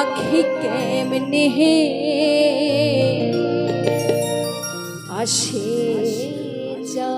পাখি কেমনে হে? আসে যা।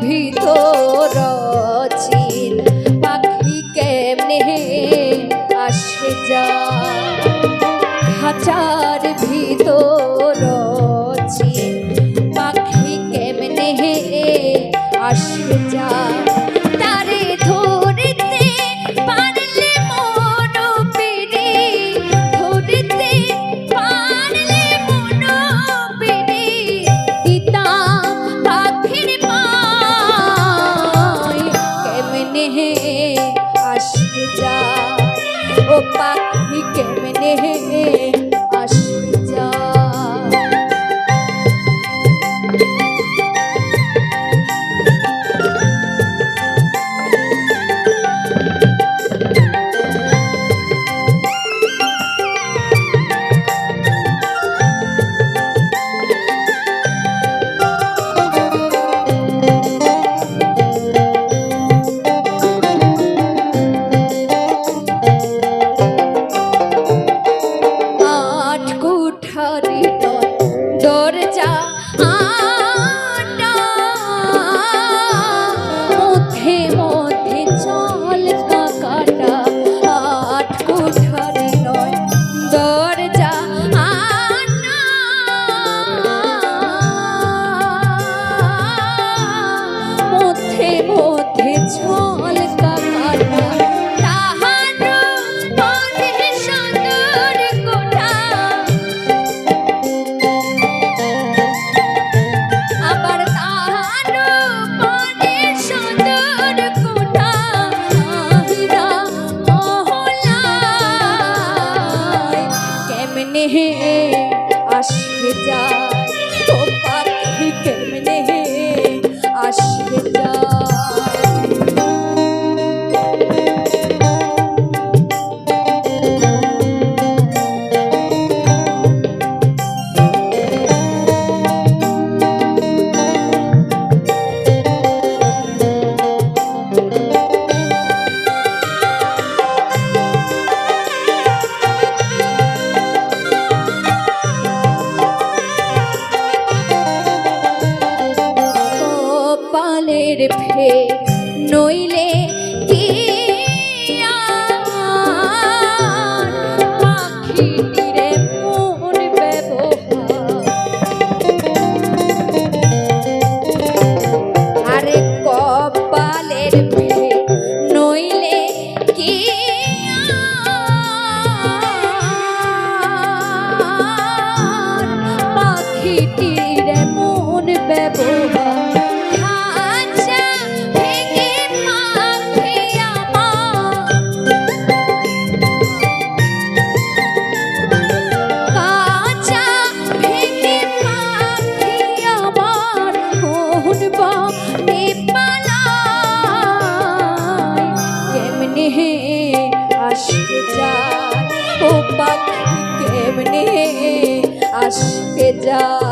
ভিতর চিন্তা যার ভিতর পাখি কেমনে হে আসবে যা। হে আসবে যা। ও পাখি কেমনে হে कमने आशीर्वाद तो पाती कमने आशीर्वाद নইলে কি পাখি কেমনে আসবে যা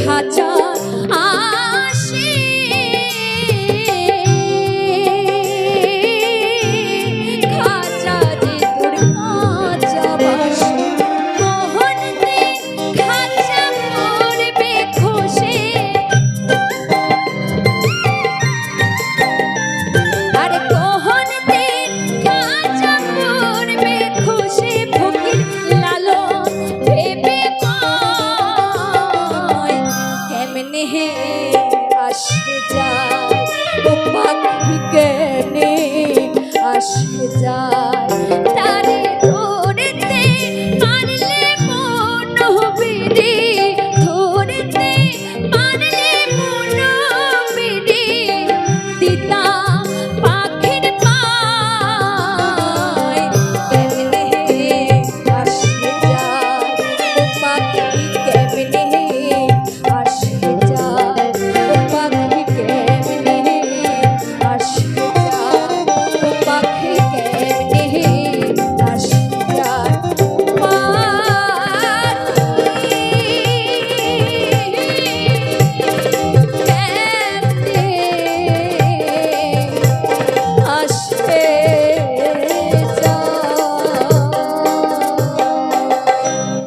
খাঁচা আসে যায়